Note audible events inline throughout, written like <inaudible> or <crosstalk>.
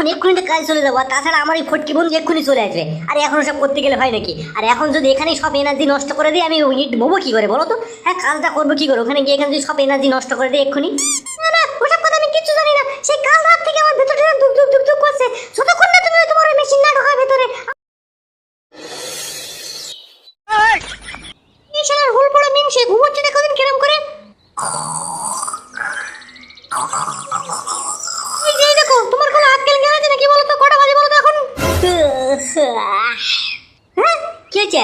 এখন এক্ষুনি তো কাজ চলে যাব, আর তাছাড়া আমার এই ফটকি বন্ধু এক্ষুনি চলে আসবে। আর এখন সব করতে গেলে হয় নাকি? আর এখন যদি এখানেই সব এনার্জি নষ্ট করে দিই, আমি ইট বোবো কি করে বলো তো? হ্যাঁ কাজটা করব কি করে? ওখানে গিয়ে এখানে যদি সব এনার্জি নষ্ট করে দিই এক্ষুনি? আমি তোমার মেশিন না। ঢোকার জ্ঞান আছে নাকি বলো তো কটা বাজে বলো তো এখন? হ্যাঁ? কি হয়েছে?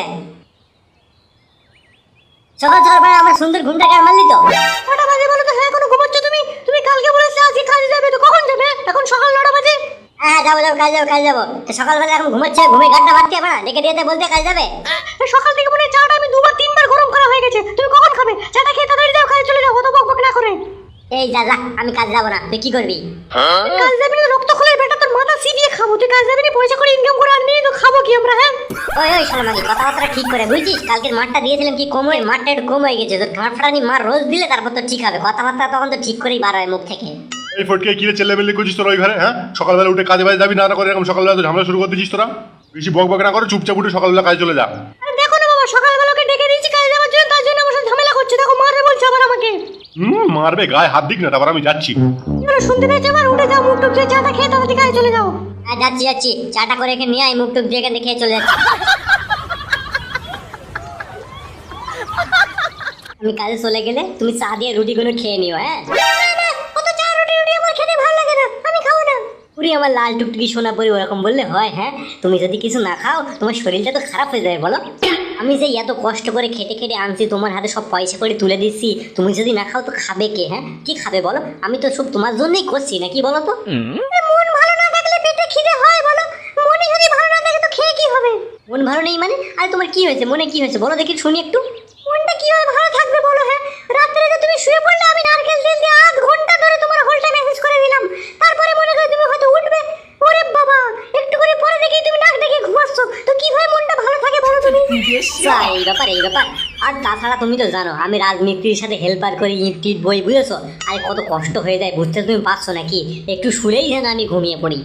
সকাল সকাল ভাই আমার সুন্দর ঘুমটাকে আর মারলি তো? কটা বাজে বলো তো হ্যাঁ এখনও ঘুমোচ্ছ তুমি? তুমি কালকে বলেছিলে আজকে কাজে যাবে তো কখন যাবে? এখন সকাল নটা বাজে। হ্যাঁ যাব যাব, কাজ যাব কাজ যাব। সকালবেলা এখন ঘুমাচ্ছে? ঘুমে মারতে হবে না ডেকে দিয়ে বলতে কাজ যাবে। সকাল থেকে মনে চাটা আমি দুবার, তিনবার গরম করা হয়ে গেছে। তুমি কখন খাবে? চাটা খেয়ে তাড়াতাড়ি যাও কাজে চলে যাও অত বক বক না করে এই যা যা আমি কাজ যাব না। তুই কি করবি? কাজ যাবি না রক্ত খোলের বেটা তোর মাথা সিবিয়ে খাব। তুই কাজ যাবি না পয়সা করে ইনকাম করে আনবি তো খাব কি আমরা হ্যাঁ? ওই ওই শালামাগি কথাবার্তা ঠিক করে বুঝছিস? কালকের মাঠটা দিয়েছিলাম কি কম হয়ে মাঠটা একটু কম হয়ে গেছে। তোর ঠাটফাটানি মার রোজ দিলে তারপর তো ঠিক হবে। কথাবার্তা তখন তো ঠিক করেই বার হয় মুখ থেকে। এই ফটকে কিরে চেল্লামেল্লি করছিস তোরা ওই ঘরে হ্যাঁ? সকালবেলা উঠে কাজে বাজে যাবি না না করে এরকম সকালবেলা তো ঝামেলা শুরু করে দিচ্ছিস তোরা? বেশি বক বক না করে চুপচাপ উঠে সকালবেলা কাজে চলে যা আরে দেখো না বাবা সকালবেলাকে ডেকে দিয়েছি কাজে যাওয়ার জন্য তার জন্য আমার সাথে ঝামেলা করছে দেখো মারবে বলছে আবার আমাকে হুম মারবে গায়ে হাত দিক না তারপর আমি যাচ্ছি। এগুলো শুনতে পেয়েছ উঠে যাও মুখ টুক চাটা খেয়ে তাড়াতাড়ি কাজে চলে যাও। হ্যাঁ যাচ্ছি যাচ্ছি। চাটা করে এখানে নিয়ে আয় মুখ টুক এখানে খেয়ে চলে যাচ্ছি। আমি কাজে চলে গেলে তুমি চা দিয়ে রুটিগুলো খেয়ে নিও হ্যাঁ? পুরি আমার লাল টুকটুকি সোনা পরি ওরকম বললে হয় হ্যাঁ? তুমি যদি কিছু না খাও তোমার শরীরটা তো খারাপ হয়ে যাবে বলো। আমি যে এত কষ্ট করে খেটে খেটে আনছি তোমার হাতে সব পয়সা করে তুলে দিচ্ছি তুমি যদি না খাও তো খাবে কে হ্যাঁ? কি খাবে বলো? আমি তো সব তোমার জন্যই করছি নাকি বলো তো? মন ভালো না থাকলে পেটে খিদে হয় বলো? মনে যদি ভালো না থাকে তো খেয়ে কি হবে? মন ভালো নেই মানে? আরে তোমার কি হয়েছে? মনে কি হয়েছে? বলো দেখি শুনি একটু মনটা কীভাবে ভালো থাকবে বলো হ্যাঁ রাত্রে তো তুমি শুয়ে পড়লে আমি নারকেল তেল দিয়ে আধ ঘণ্টা ধরে তোমার হোলটা মেসেজ করে দিলাম তারপরে মনে করে তুমি হয়তো উঠবে ওরে বাবা একটু করে পরে দেখি তুমি নাক ডেকে ঘুমাচ্ছ তো কীভাবে মনটা ভালো থাকে বলো তুমি যা, এই ব্যাপার এই ব্যাপার আর তাছাড়া তুমি তো জানো আমি রাজমিস্ত্রির সাথে হেল্পার করি ইট টিট বই বুঝেছ আর কত কষ্ট হয়ে যায় বুঝতে তুমি পারছ নাকি? একটু শুলেই যেন আমি ঘুমিয়ে পড়ি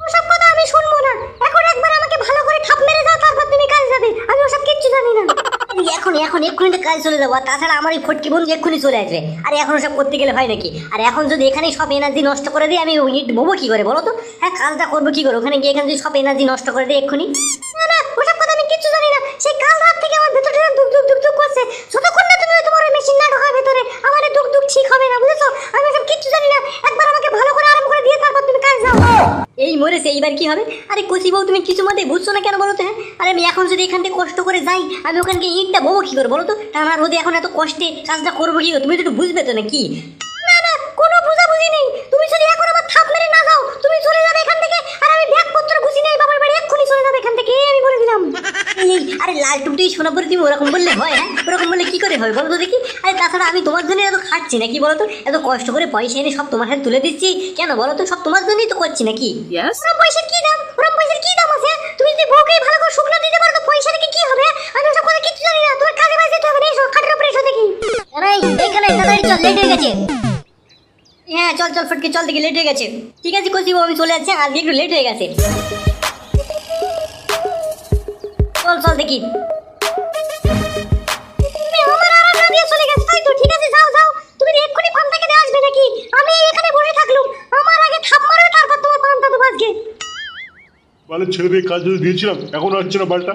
ওসব কথা আমি শুনব না। এখন একবার আমাকে ভালো করে ঠাপ মেরে দাও তারপর তুমি কাজ যাবে। আমি ওসব কিচ্ছু জানি না। এখন এখন এক্ষুনি তো কাজ চলে যাব। আর তাছাড়া আমার এই ফটকি বন্ধু এক্ষুনি চলে আসবে আর এখন সব করতে গেলে হয় নাকি? আর এখন যদি এখানেই সব এনার্জি নষ্ট করে দিই আমি ইট বোবো কি করে বলো তো হ্যাঁ কাজটা করব কি করে ওখানে গিয়ে এখানে যদি সব এনার্জি নষ্ট করে দিই এক্ষুনি না না ওসব কথা আমি কিচ্ছু জানি না সেই কাল রাত থেকে আমার ভেতরটা দুক দুক দুক দুক করছে যতক্ষণ না তুমি ওই তোমার ওই মেশিন না ঢোকার ভেতরে আমার এই দুক দুক ঠিক হবে না বুঝেছ আমি ওসব কিচ্ছু জানি না একবার আমাকে ভালো করে আরাম করে দিয়ে তারপর তুমি কাজ যাও মরেছে এইবার কি হবে? আরে কচি বউ তুমি কিছু মতে বুঝছ না কেন বলো তো হ্যাঁ? আরে আমি এখন যদি এখান থেকে কষ্ট করে যাই আমি ওখানে গিয়ে ইটটা ববো কি করে বলো তো? টানা রোদে এখন এত কষ্টে কাজটা করব কি তুমি তো একটু বুঝবে তো না না কোনো বুঝাবুঝি নেই। তুমি যদি এখন আমার থাপ মেরে না যাও তুমি চলে যাবে এখান থেকে। আর আমি ব্যাগপত্র গুছি নেই বাবার বাড়ি এক্ষুনি চলে যাবে এখান থেকে আমি বলে দিলাম। <laughs> এই আরে লাল টুকটি শোনা পরে তুমি ওরকম বললে হয় হ্যাঁ? ওরকম বললে কি করে হয় বলো তো দেখি। তাছাড়া আমি তোমার জন্য এত খাচ্ছি নাকি বলো তো? এত কষ্ট করে পয়সা এনে সব তোমার হাতে তুলে দিচ্ছি। কেন বলো তো? সব তোমার জন্যই তো করছি নাকি? ওরম পয়সার কি দাম? ওরম পয়সার কি দাম আছে? তুমি যদি বউকে ভালো করে শুকনো দিতে পারো তো পয়সা রেখে কি হবে? আমি ওসব কথা কিচ্ছু জানি না। তোমার কাজে বাজে যেতে হবে এসো খাটের উপরে এসো দেখি। আরে এখানে তাড়াতাড়ি চল লেট হয়ে গেছে। হ্যাঁ চল চল ফটকে চল দেখি লেট হয়ে গেছে। ঠিক আছে বাবু, আমি চলে যাচ্ছি। আজকে একটু লেট হয়ে গেছে। চল চল দেখি। বালের ছেলেদের কাজ যদি দিয়েছিলাম এখন আসছে না বালটা।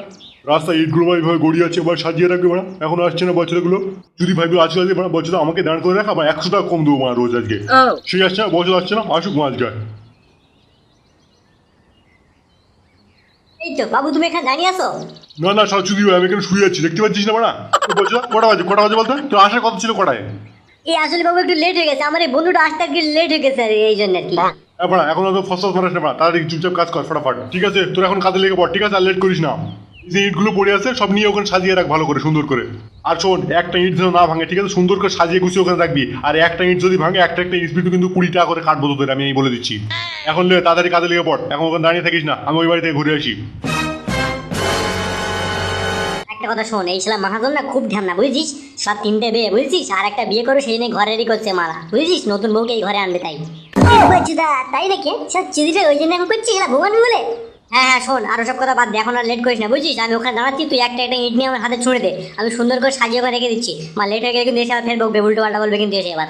রাস্তায় ইটগুলো বা এইভাবে গড়িয়ে আছে বা সাজিয়ে রাখবে মারা এখন আসছে না বছরগুলো যদি ভাবি আজকে আসবে মারা বছর আমাকে দাঁড় করে রাখা আমার একশো টাকা কম দেবো মারা রোজ আজকে. সেই আসছে না বছর আসছে না আসুক মা আজকে এই তো বাবু তুমি এখানে দাঁড়িয়ে আছো? না না সব চুদি আমি এখানে শুয়ে আছি দেখতে পাচ্ছিস না মারা বলছো কটা বাজে কটা বাজে বলতো? তোর আসার কথা ছিল কটায়? এই আসলে বাবু একটু লেট হয়ে গেছে। আমার এই বন্ধুটা আসতে একটু লেট হয়ে গেছে আর এই জন্য আর কি। পড়া এখন তো ফসল মারাস না তাড়াতাড়ি চুপচাপ কাজ কর, ফটাফট। ঠিক আছে, তোর এখন কাজে লেগে পড়, ঠিক আছে, আর লেট করিস না। যে ইটগুলো পড়ে আছে, সব নিয়ে ওখানে সাজিয়ে রাখ ভালো করে, সুন্দর করে। আর শোন, একটা ইট যেন না ভাঙে, ঠিক আছে, সুন্দর করে সাজিয়ে গুছিয়ে ওখানে রাখবি। আর একটা ইট যদি ভাঙে, একটা একটা ইট কিন্তু কুড়ি টাকা করে কাটবো তোদের, আমি এই বলে দিচ্ছি। এখন লে, তাড়াতাড়ি কাজে লেগে পড়, এখন ওখানে দাঁড়িয়ে থাকিস না, আমি ওই বাড়ি থেকে ঘুরে আসি। একটা কথা শোন, এই ছিলাম মাহাজন না খুব ধ্যান না বুঝছিস? সব তিনটে বিয়ে, বুঝছিস? আর একটা বিয়ে করে, সেই নিয়ে ঘরেরই করছে মারা বুঝছিস? নতুন বউকে এই ঘরে আনবে তাই। বলছিদা তাই নাকি? সব চিঠিটা ওই জন্য এখন করছি এরা ভগবান বলে? হ্যাঁ হ্যাঁ শোন আর সব কথা বাদ দে এখন আর লেট করিস না বুঝছিস? আমি ওখানে দাঁড়াচ্ছি তুই একটা একটা ইট নিয়ে আমার হাতে ছুঁড়ে দে। আমি সুন্দর করে সাজিয়ে রেখে দিচ্ছি। মা লেট হয়ে গেলে কিন্তু এসে আবার ফের বকবে উল্টো পাল্টা বলবে কিন্তু এসে এবার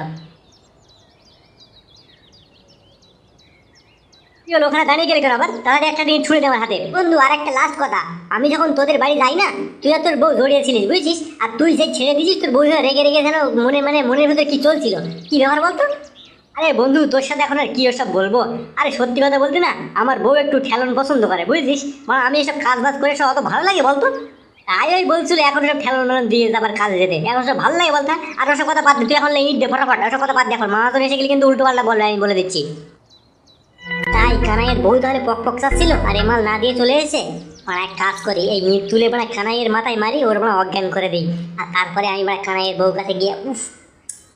কি হলো ওখানে দাঁড়িয়ে গেলে কেন আবার? তাড়াতাড়ি একটা ছুঁড়ে দে আমার হাতে। বন্ধু আর একটা লাস্ট কথা। আমি যখন তোদের বাড়ি যাই না তুই আর তোর বউ জড়িয়েছিলিস বুঝছিস? আর তুই যে ছেড়ে দিছিস তোর বউ রেগে রেগে যেন মনে মানে মনের ভিতরে কি চলছিল? কি ব্যাপার বলতো? আরে বন্ধু, তোর সাথে এখন আর কি ওসব বলব? আরে সত্যি কথা বলতে না, আমার বউ একটু ঠেলন পছন্দ করে, বুঝছিস? মানে আমি এসব কাজ বাজ করে সব অত ভালো লাগে বলতো? তাই ওই বলছিল এখন সব ঠেলন দিয়ে আবার কাজে যেতে। এখন সব ভালো লাগে বলতে? আর ওসব কথা বাদ তুই এখন ইট দে ফটাফট, ওসব কথা বাদ দে এখন। মা তো এসে গেলে কিন্তু উল্টো পাল্টা বলবে আমি বলে দিচ্ছি। তাই কানাইয়ের বউ তাহলে পক পক চাচ্ছিল, আর এ মাল না দিয়ে চলে এসে মানে এক কাজ করি, এই ইট তুলে মানে কানাইয়ের মাথায় মারি, ওর মানে অজ্ঞান করে দিই। আর তারপরে আমি মানে কানাইয়ের বউ কাছে গিয়ে, উফ